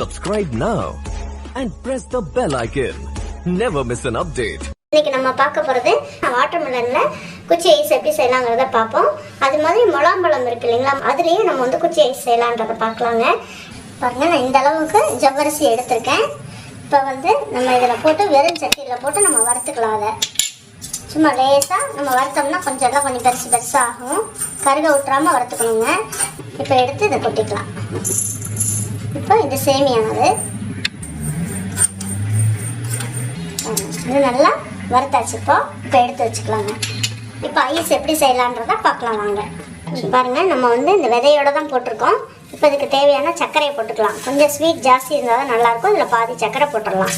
Subscribe now and press the bell icon. Never miss an update. இன்னைக்கு நம்ம பார்க்க போகிறது வாட்டர்மெலனில் குச்சி ஐஸ் எப்படி செய்யலாங்கிறத பார்ப்போம். அது மாதிரி முலாம்பழம் இருக்கு இல்லைங்களா அதுலேயும் நம்ம வந்து குச்சி ஐஸ் செய்யலான்றதை பார்க்கலாங்க. பாருங்க நான் இந்த அளவுக்கு ஜவ்வரிசி எடுத்திருக்கேன். இப்போ வந்து நம்ம இதில் போட்டு வெறும் சட்டியில் போட்டு நம்ம வறுத்துக்கலாம் அதை. சும்மா லேசாக நம்ம வறுத்தோம்னா கொஞ்சம் எல்லாம் கொஞ்சம் பெருசு பெருசாக ஆகும். கருக விட்டுறாமல் வறுத்துக்கணுங்க. இப்போ எடுத்து இதை கொட்டிக்கலாம். இப்போ இது சேமியானது இது நல்லா வறுத்தாச்சு இப்போ. இப்போ எடுத்து வச்சுக்கலாங்க. இப்போ ஐஸ் எப்படி செய்யலான்றத பார்க்கலாம் வாங்க. பாருங்கள் நம்ம வந்து இந்த விதையோட தான் போட்டிருக்கோம். இப்போ இதுக்கு தேவையான சர்க்கரையை போட்டுக்கலாம். கொஞ்சம் ஸ்வீட் ஜாஸ்தி இருந்தால் தான் நல்லாயிருக்கும் இதில் பாதி சர்க்கரை போட்டுடலாம்.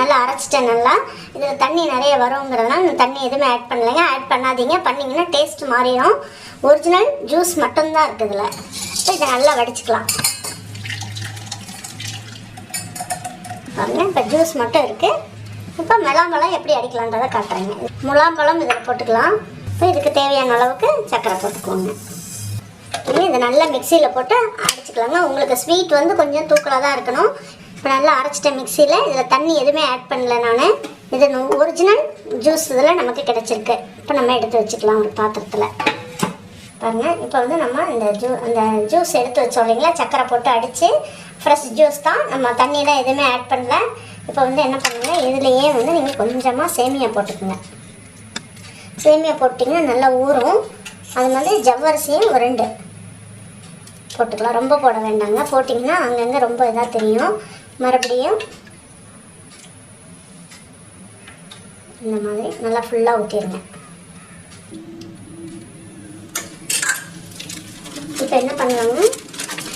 நல்லா அரைச்சிட்டேன் நல்லா. இதில் தண்ணி நிறைய வருங்கிறதுனால இந்த தண்ணி எதுவுமே ஆட் பண்ணலைங்க. ஆட் பண்ணாதீங்க. பண்ணிங்கன்னா டேஸ்ட் மாறிடும். ஒரிஜினல் ஜூஸ் மட்டும்தான் இருக்குது இதில். இப்போ இதை நல்லா வடிச்சுக்கலாம். பாருங்க இப்போ ஜூஸ் மட்டும் இருக்குது இப்போ மிளாம்பழம் எப்படி அடிக்கலான்றதை காட்டுறேங்க. முலாம்பழம் இதில் போட்டுக்கலாம். இப்போ இதுக்கு தேவையான அளவுக்கு சர்க்கரை போட்டுக்கோங்க. இனி இதை நல்லா மிக்சியில் போட்டு அரைச்சிக்கலாங்க உங்களுக்கு ஸ்வீட் வந்து கொஞ்சம் தூக்கலாக தான் இருக்கணும். இப்போ நல்லா அரைச்சிட்டேன் மிக்சியில் இதில் தண்ணி எதுவுமே ஆட் பண்ணல நான். இது ஒரிஜினல் ஜூஸ் இதில் நமக்கு கிடச்சிருக்கு. இப்போ நம்ம எடுத்து வச்சுக்கலாம் ஒரு பாத்திரத்தில். பாருங்கள் இப்போ வந்து நம்ம இந்த ஜூ அந்த ஜூஸ் எடுத்து வச்சோம் இல்லைங்களா? சக்கரை போட்டு அடித்து ஃப்ரெஷ் ஜூஸ் தான். நம்ம தண்ணியெலாம் எதுவுமே ஆட் பண்ணல. இப்போ வந்து என்ன பண்ணுங்கள் இதுலேயே வந்து நீங்கள் கொஞ்சமாக சேமியா போட்டுக்கோங்க. சேமியா போட்டிங்கன்னா நல்லா ஊறும். அது மாதிரி ஜவ்வரிசியும் ஒரு ரெண்டு போட்டுக்கலாம். ரொம்ப போட வேண்டாங்க. போட்டிங்கன்னா அங்கங்கே ரொம்ப இதாக தெரியும். மறுபடியும் இந்த மாதிரி நல்லா ஃபுல்லாக ஊற்றிடுங்க இப்போ என்ன பண்ணுவாங்க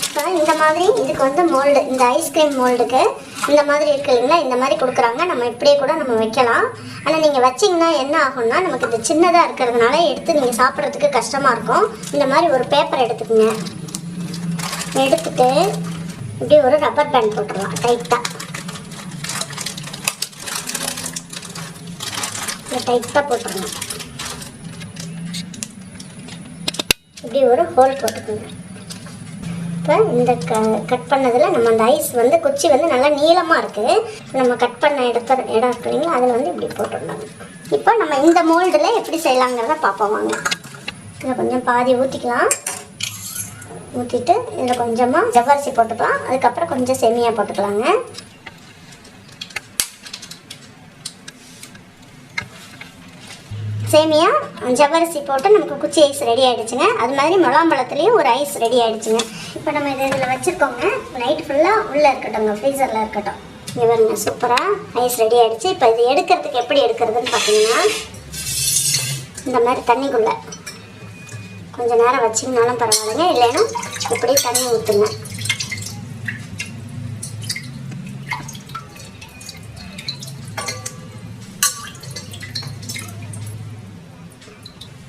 இப்போ இந்த மாதிரி இதுக்கு வந்து மோல்டு இந்த ஐஸ்கிரீம் மோல்டுக்கு இந்த மாதிரி இருக்கு இல்லைங்களா இந்த மாதிரி கொடுக்குறாங்க. நம்ம இப்படியே கூட நம்ம வைக்கலாம். ஆனால் நீங்கள் வச்சிங்கன்னா என்ன ஆகும்னா நமக்கு இது சின்னதாக இருக்கிறதுனால எடுத்து நீங்கள் சாப்பிட்றதுக்கு கஷ்டமாக இருக்கும். இந்த மாதிரி ஒரு பேப்பர் எடுத்துக்கோங்க. எடுத்துட்டு இப்படி ஒரு ரப்பர் பேண்ட் போட்டுருவோம் டைட்டாக டைட்டாக போட்டுருவோம். இப்படி ஒரு ஹோல் போட்டுக்கோங்க. இப்போ இந்த க கட் பண்ணதில் நம்ம அந்த ஐஸ் வந்து குச்சி வந்து நல்லா நீளமாக இருக்குது நம்ம கட் பண்ண இடத்த இடம் இருக்கு இல்லைங்களா அதில் வந்து இப்படி போட்டுடலாம் இப்போ நம்ம இந்த மோல்டில் எப்படி செய்யலாங்கிறத பார்ப்போம் வாங்க. இதில் கொஞ்சம் பாதி ஊற்றிக்கலாம் ஊற்றிட்டு இதில் கொஞ்சமாக ஜவ்வரிசி போட்டுக்கலாம். அதுக்கப்புறம் கொஞ்சம் செமியாக போட்டுக்கலாங்க. சேமியா ஜவ்வரிசி போட்டு நமக்கு குச்சி ஐஸ் ரெடி ஆகிடுச்சுங்க அது மாதிரி முலாம்பழத்துலேயும் ஒரு ஐஸ் ரெடி ஆகிடுச்சுங்க இப்போ நம்ம இதை இதில் வச்சுருக்கோங்க. நைட் ஃபுல்லாக உள்ளே இருக்கட்டும்ங்க. ஃப்ரீசரில் இருக்கட்டும். இங்கே பாருங்க சூப்பராக ஐஸ் ரெடி ஆகிடுச்சு இப்போ இது எடுக்கிறதுக்கு எப்படி எடுக்கிறதுன்னு பார்த்தீங்கன்னா இந்த மாதிரி தண்ணிக்குள்ளே. கொஞ்சம் நேரம் வச்சிங்கனாலும் பரவாயில்லைங்க. இல்லைன்னா இப்படி தண்ணி ஊற்றுங்க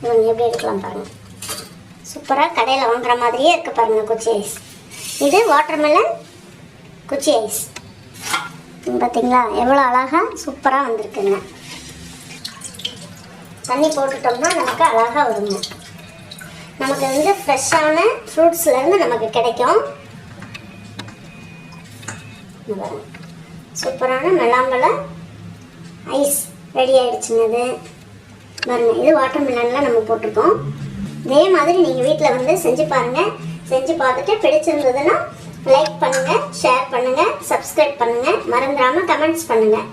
இவங்க எப்படி எடுக்கலாம் பாருங்கள் சூப்பராக கடையில் வாங்குற மாதிரியே இருக்குது பாருங்கள் குச்சி ஐஸ். இது வாட்டர்மெலன் குச்சி ஐஸ். பார்த்தீங்களா எவ்வளோ அழகாக சூப்பராக வந்திருக்குங்க. தண்ணி போட்டுட்டோம்னா நமக்கு அழகாக வருங்க. நமக்கு வந்து ஃப்ரெஷ்ஷான ஃப்ரூட்ஸ்லேருந்து நமக்கு கிடைக்கும். சூப்பரான மெலாம்பழம் ஐஸ் ரெடி ஆகிடுச்சுங்க அது பாருங்கள் இது வாட்டர் மிலன்ல நம்ம போட்டிருக்கோம். இதே மாதிரி நீங்கள் வீட்டில் வந்து செஞ்சு பாருங்கள் செஞ்சு பார்த்துட்டு பிடிச்சிருந்ததுன்னா லைக் பண்ணுங்கள் ஷேர் பண்ணுங்கள் சப்ஸ்கிரைப் பண்ணுங்கள் மறந்துடாமல் கமெண்ட்ஸ் பண்ணுங்கள்